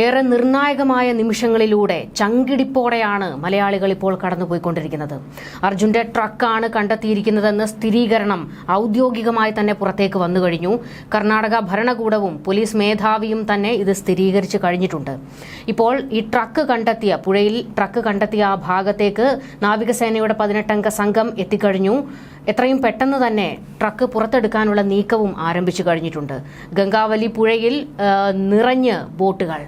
ഏറെ നിർണായകമായ നിമിഷങ്ങളിലൂടെ ചങ്കിടിപ്പോടെയാണ് മലയാളികൾ ഇപ്പോൾ കടന്നുപോയിക്കൊണ്ടിരിക്കുന്നത്. അർജുന്റെ ട്രക്കാണ് കണ്ടെത്തിയിരിക്കുന്നതെന്ന് സ്ഥിരീകരണം ഔദ്യോഗികമായി തന്നെ പുറത്തേക്ക് വന്നു കഴിഞ്ഞു കർണാടക ഭരണകൂടവും പോലീസ് മേധാവിയും തന്നെ ഇത് സ്ഥിരീകരിച്ചു കഴിഞ്ഞിട്ടുണ്ട്. ഇപ്പോൾ ഈ ട്രക്ക് കണ്ടെത്തിയ പുഴയിൽ ട്രക്ക് കണ്ടെത്തിയ ആ ഭാഗത്തേക്ക് നാവികസേനയുടെ പതിനെട്ടംഗ സംഘം എത്തിക്കഴിഞ്ഞു. എത്രയും പെട്ടെന്ന് തന്നെ ട്രക്ക് പുറത്തെടുക്കാനുള്ള നീക്കവും ആരംഭിച്ചു കഴിഞ്ഞിട്ടുണ്ട്. ഗംഗാവലി പുഴയിൽ നിറഞ്ഞ് ബോട്ടുകൾ.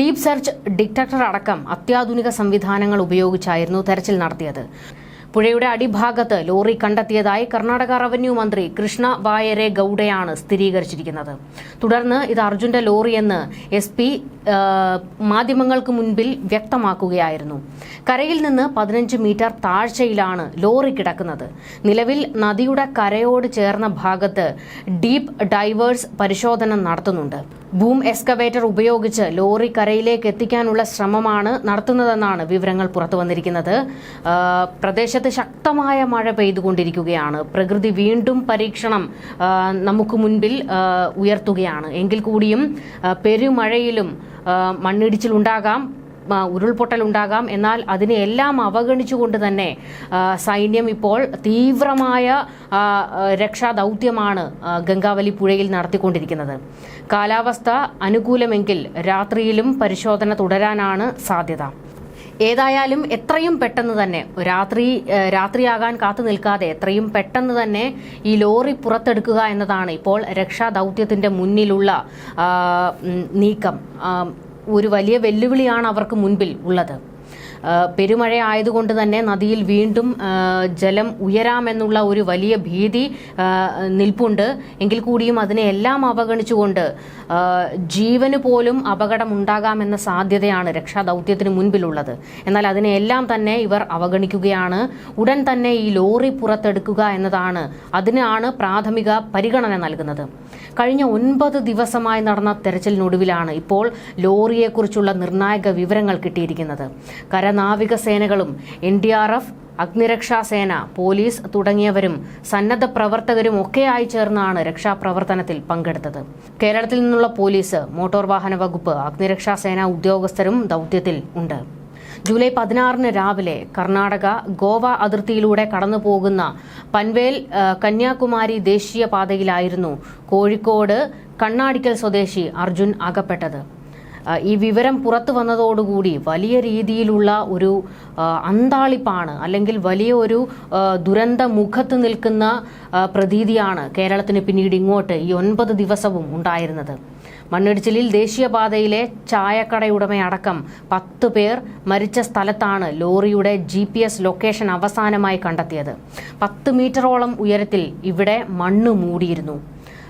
ഡീപ് സെർച്ച് ഡിറ്റക്ടർ അടക്കം അത്യാധുനിക സംവിധാനങ്ങൾ ഉപയോഗിച്ചായിരുന്നു തെരച്ചിൽ നടത്തിയത്. പുഴയുടെ അടിഭാഗത്ത് ലോറി കണ്ടെത്തിയതായി കർണാടക റവന്യൂ മന്ത്രി കൃഷ്ണ വായരെ ഗൌഡയാണ് സ്ഥിരീകരിച്ചിരിക്കുന്നത്. തുടർന്ന് ഇത് അർജുന്റെ ലോറിയെന്ന് എസ് പി മാധ്യമങ്ങൾക്ക് മുൻപിൽ വ്യക്തമാക്കുകയായിരുന്നു. കരയിൽ നിന്ന് പതിനഞ്ച് മീറ്റർ താഴ്ചയിലാണ് ലോറി കിടക്കുന്നത്. നിലവിൽ നദിയുടെ കരയോട് ചേർന്ന ഭാഗത്ത് ഡീപ് ഡൈവേഴ്സ് പരിശോധന നടത്തുന്നുണ്ട്. ബൂം എക്സ്കവേറ്റർ ഉപയോഗിച്ച് ലോറി കരയിലേക്ക് എത്തിക്കാനുള്ള ശ്രമമാണ് നടത്തുന്നതെന്നാണ് വിവരങ്ങൾ പുറത്തു വന്നിരിക്കുന്നത്. പ്രദേശത്ത് ശക്തമായ മഴ പെയ്തുകൊണ്ടിരിക്കുകയാണ്. പ്രകൃതി വീണ്ടും പരീക്ഷണം നമുക്ക് മുൻപിൽ ഉയർത്തുകയാണ്. എങ്കിൽ കൂടിയും പെരുമഴയിലും മണ്ണിടിച്ചിലുണ്ടാകാം. ഉരുൾപൊട്ടലുണ്ടാകാം എന്നാൽ അതിനെ എല്ലാം അവഗണിച്ചുകൊണ്ട് തന്നെ സൈന്യം ഇപ്പോൾ തീവ്രമായ രക്ഷാ ദൗത്യമാണ് ഗംഗാവലി പുഴയിൽ നടത്തിക്കൊണ്ടിരിക്കുന്നത്. കാലാവസ്ഥ അനുകൂലമെങ്കിൽ രാത്രിയിലും പരിശോധന തുടരാനാണ് സാധ്യത. ഏതായാലും എത്രയും പെട്ടെന്ന് തന്നെ രാത്രി രാത്രിയാകാൻ കാത്തു നിൽക്കാതെ എത്രയും പെട്ടെന്ന് തന്നെ ഈ ലോറി പുറത്തെടുക്കുക എന്നതാണ് ഇപ്പോൾ രക്ഷാദൗത്യത്തിന്റെ മുന്നിലുള്ള നീക്കം. ഒരു വലിയ വെല്ലുവിളിയാണ് അവർക്ക് മുൻപിൽ ഉള്ളത്. പെരുമഴ ആയതുകൊണ്ട് തന്നെ നദിയിൽ വീണ്ടും ജലം ഉയരാമെന്നുള്ള ഒരു വലിയ ഭീതി നിൽപ്പുണ്ട്. എങ്കിൽ കൂടിയും അതിനെ എല്ലാം അവഗണിച്ചുകൊണ്ട് ജീവന് പോലും അപകടമുണ്ടാകാമെന്ന സാധ്യതയാണ് രക്ഷാദൗത്യത്തിന് മുൻപിലുള്ളത്. എന്നാൽ അതിനെ എല്ലാം തന്നെ ഇവർ അവഗണിക്കുകയാണ്. ഉടൻ തന്നെ ഈ ലോറി പുറത്തെടുക്കുക എന്നതാണ് അതിനാണ് പ്രാഥമിക പരിഗണന നൽകുന്നത്. കഴിഞ്ഞ ഒൻപത് ദിവസമായി നടന്ന തെരച്ചിലിനൊടുവിലാണ് ഇപ്പോൾ ലോറിയെക്കുറിച്ചുള്ള നിർണായക വിവരങ്ങൾ കിട്ടിയിരിക്കുന്നത്. കരനാവിക സേനകളും എൻ ഡി ആർ എഫ് അഗ്നിരക്ഷാ സേന പോലീസ് തുടങ്ങിയവരും സന്നദ്ധ പ്രവർത്തകരും ഒക്കെയായി ചേർന്നാണ് രക്ഷാപ്രവർത്തനത്തിൽ പങ്കെടുത്തത്. കേരളത്തിൽ നിന്നുള്ള പോലീസ് മോട്ടോർ വാഹന വകുപ്പ് അഗ്നിരക്ഷാ സേന ഉദ്യോഗസ്ഥരും ദൗത്യത്തിൽ ഉണ്ട്. ജൂലൈ പതിനാറിന് രാവിലെ കർണാടക ഗോവ അതിർത്തിയിലൂടെ കടന്നുപോകുന്ന പൻവേൽ കന്യാകുമാരി ദേശീയപാതയിലായിരുന്നു കോഴിക്കോട് കണ്ണാടിക്കൽ സ്വദേശി അർജുൻ അകപ്പെട്ടത്. ഈ വിവരം പുറത്തു വന്നതോടുകൂടി വലിയ രീതിയിലുള്ള ഒരു അന്താളിപ്പാണ് അല്ലെങ്കിൽ വലിയ ഒരു ദുരന്ത മുഖത്ത് നിൽക്കുന്ന പ്രതീതിയാണ് കേരളത്തിന് പിന്നീട് ഇങ്ങോട്ട് ഈ ഒൻപത് ദിവസവും ഉണ്ടായിരുന്നത്. മണ്ണിടിച്ചിലിൽ ദേശീയപാതയിലെ ചായക്കടയുടമയടക്കം പത്ത് പേർ മരിച്ച സ്ഥലത്താണ് ലോറിയുടെ ജി പി എസ് ലൊക്കേഷൻ അവസാനമായി കണ്ടെത്തിയത്. പത്ത് മീറ്ററോളം ഉയരത്തിൽ ഇവിടെ മണ്ണ് മൂടിയിരുന്നു.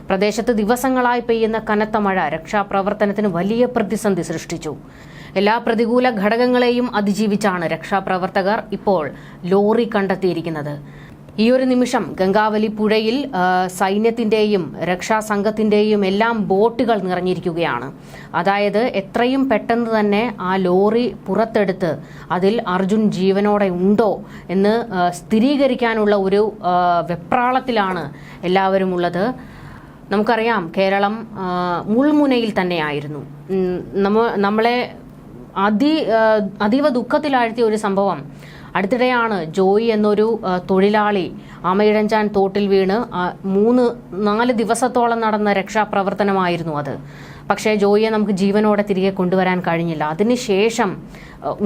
പ്രദേശത്ത് ദിവസങ്ങളായി പെയ്യുന്ന കനത്ത മഴ രക്ഷാപ്രവർത്തനത്തിന് വലിയ പ്രതിസന്ധി സൃഷ്ടിച്ചു. എല്ലാ പ്രതികൂല ഘടകങ്ങളെയും അതിജീവിച്ചാണ് രക്ഷാപ്രവർത്തകർ ഇപ്പോൾ ലോറി കണ്ടെത്തിയിരിക്കുന്നത്. ഈ ഒരു നിമിഷം ഗംഗാവലി പുഴയിൽ സൈന്യത്തിന്റെയും രക്ഷാസംഘത്തിന്റെയും എല്ലാം ബോട്ടുകൾ നിറഞ്ഞിരിക്കുകയാണ്. അതായത് എത്രയും പെട്ടെന്ന് തന്നെ ആ ലോറി പുറത്തെടുത്ത് അതിൽ അർജുൻ ജീവനോടെ ഉണ്ടോ എന്ന് സ്ഥിരീകരിക്കാനുള്ള ഒരു വെപ്രാളത്തിലാണ് എല്ലാവരും ഉള്ളത് നമുക്കറിയാം കേരളം മുൾമുനയിൽ തന്നെയായിരുന്നു. നമ്മ നമ്മളെ അതി അതീവ ദുഃഖത്തിലാഴ്ത്തിയ ഒരു സംഭവം അടുത്തിടെയാണ് ജോയി എന്നൊരു തൊഴിലാളി അമയിഴഞ്ചാൻ തോട്ടിൽ വീണ് മൂന്ന് നാല് ദിവസത്തോളം നടന്ന രക്ഷാപ്രവർത്തനമായിരുന്നു അത്. പക്ഷേ ജോയിയെ നമുക്ക് ജീവനോടെ തിരികെ കൊണ്ടുവരാൻ കഴിഞ്ഞില്ല. അതിനുശേഷം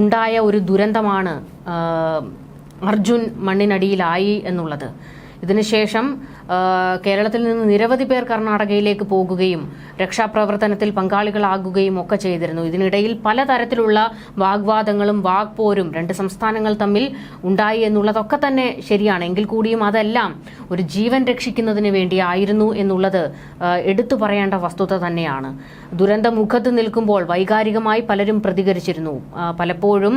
ഉണ്ടായ ഒരു ദുരന്തമാണ് അർജുൻ മണ്ണിനടിയിലായി എന്നുള്ളത്. ഇതിനുശേഷം കേരളത്തിൽ നിന്ന് നിരവധി പേർ കർണാടകയിലേക്ക് പോകുകയും രക്ഷാപ്രവർത്തനത്തിൽ പങ്കാളികളാകുകയും ഒക്കെ ചെയ്തിരുന്നു. ഇതിനിടയിൽ പലതരത്തിലുള്ള വാഗ്വാദങ്ങളും വാഗ്പോരും രണ്ട് സംസ്ഥാനങ്ങൾ തമ്മിൽ ഉണ്ടായി എന്നുള്ളതൊക്കെ തന്നെ ശരിയാണ്. എങ്കിൽ കൂടിയും അതെല്ലാം ഒരു ജീവൻ രക്ഷിക്കുന്നതിന് വേണ്ടിയായിരുന്നു എന്നുള്ളത് എടുത്തു പറയേണ്ട വസ്തുത തന്നെയാണ്. ദുരന്ത മുഖത്ത് നിൽക്കുമ്പോൾ വൈകാരികമായി പലരും പ്രതികരിച്ചിരുന്നു. പലപ്പോഴും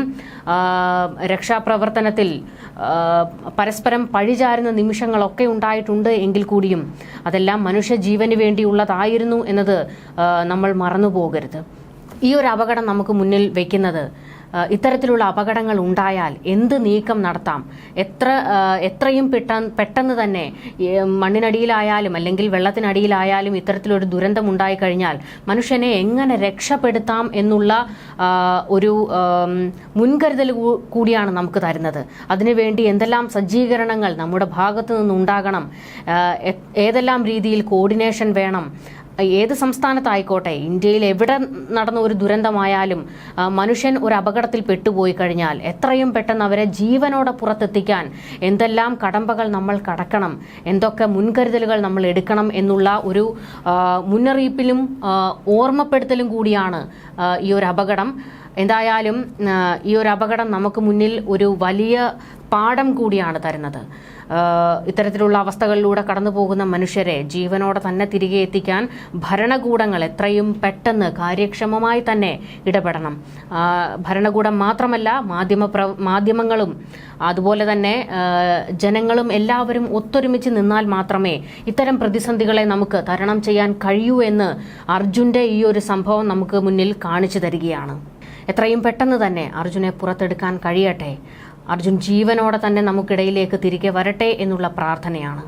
രക്ഷാപ്രവർത്തനത്തിൽ പരസ്പരം പഴിചാരുന്ന നിമിഷങ്ങളൊക്കെ ഉണ്ടായിട്ടുണ്ട് എങ്കിൽ കൂടിയും അതെല്ലാം മനുഷ്യജീവന് വേണ്ടിയുള്ളതായിരുന്നു എന്നത് നമ്മൾ മറന്നു പോകരുത് ഈ ഒരു അപകടം നമുക്ക് മുന്നിൽ വെക്കുന്നത് ഇത്തരത്തിലുള്ള അപകടങ്ങൾ ഉണ്ടായാൽ എന്ത് നീക്കം നടത്താം? എത്ര എത്രയും പെട്ട പെട്ടെന്ന് തന്നെ മണ്ണിനടിയിലായാലും അല്ലെങ്കിൽ വെള്ളത്തിനടിയിലായാലും ഇത്തരത്തിലൊരു ദുരന്തം ഉണ്ടായി കഴിഞ്ഞാൽ മനുഷ്യനെ എങ്ങനെ രക്ഷപ്പെടുത്താം എന്നുള്ള ഒരു മുൻകരുതൽ കൂടിയാണ് നമുക്ക് തരുന്നത്. അതിനുവേണ്ടി എന്തെല്ലാം സജ്ജീകരണങ്ങൾ നമ്മുടെ ഭാഗത്തു നിന്നുണ്ടാകണം ഏതെല്ലാം രീതിയിൽ കോർഡിനേഷൻ വേണം ഏത് സംസ്ഥാനത്തായിക്കോട്ടെ ഇന്ത്യയിൽ എവിടെ നടന്ന ഒരു ദുരന്തമായാലും മനുഷ്യൻ ഒരു അപകടത്തിൽ പെട്ടുപോയി കഴിഞ്ഞാൽ എത്രയും പെട്ടെന്ന് അവരെ ജീവനോടെ പുറത്തെത്തിക്കാൻ എന്തെല്ലാം കടമ്പകൾ നമ്മൾ കടക്കണം എന്തൊക്കെ മുൻകരുതലുകൾ നമ്മൾ എടുക്കണം എന്നുള്ള ഒരു മുന്നറിയിപ്പിലും ഓർമ്മപ്പെടുത്തലും കൂടിയാണ് ഈ ഒരു അപകടം. എന്തായാലും ഈ ഒരു അപകടം നമുക്ക് മുന്നിൽ ഒരു വലിയ പാഠം കൂടിയാണ് തരുന്നത്. ഇത്തരത്തിലുള്ള അവസ്ഥകളിലൂടെ കടന്നു പോകുന്ന മനുഷ്യരെ ജീവനോടെ തന്നെ തിരികെ എത്തിക്കാൻ ഭരണകൂടങ്ങൾ എത്രയും പെട്ടെന്ന് കാര്യക്ഷമമായി തന്നെ ഇടപെടണം. ഭരണകൂടം മാത്രമല്ല മാധ്യമ മാധ്യമങ്ങളും അതുപോലെ തന്നെ ജനങ്ങളും എല്ലാവരും ഒത്തൊരുമിച്ച് നിന്നാൽ മാത്രമേ ഇത്തരം പ്രതിസന്ധികളെ നമുക്ക് തരണം ചെയ്യാൻ കഴിയൂ എന്ന് അർജുന്റെ ഈ ഒരു സംഭവം നമുക്ക് മുന്നിൽ കാണിച്ചു തരികയാണ്. എത്രയും പെട്ടെന്ന് തന്നെ അർജുനെ പുറത്തെടുക്കാൻ കഴിയട്ടെ. അർജുൻ ജീവനോടെ തന്നെ നമുക്കിടയിലേക്ക് തിരികെ വരട്ടെ എന്നുള്ള പ്രാർത്ഥനയാണ്.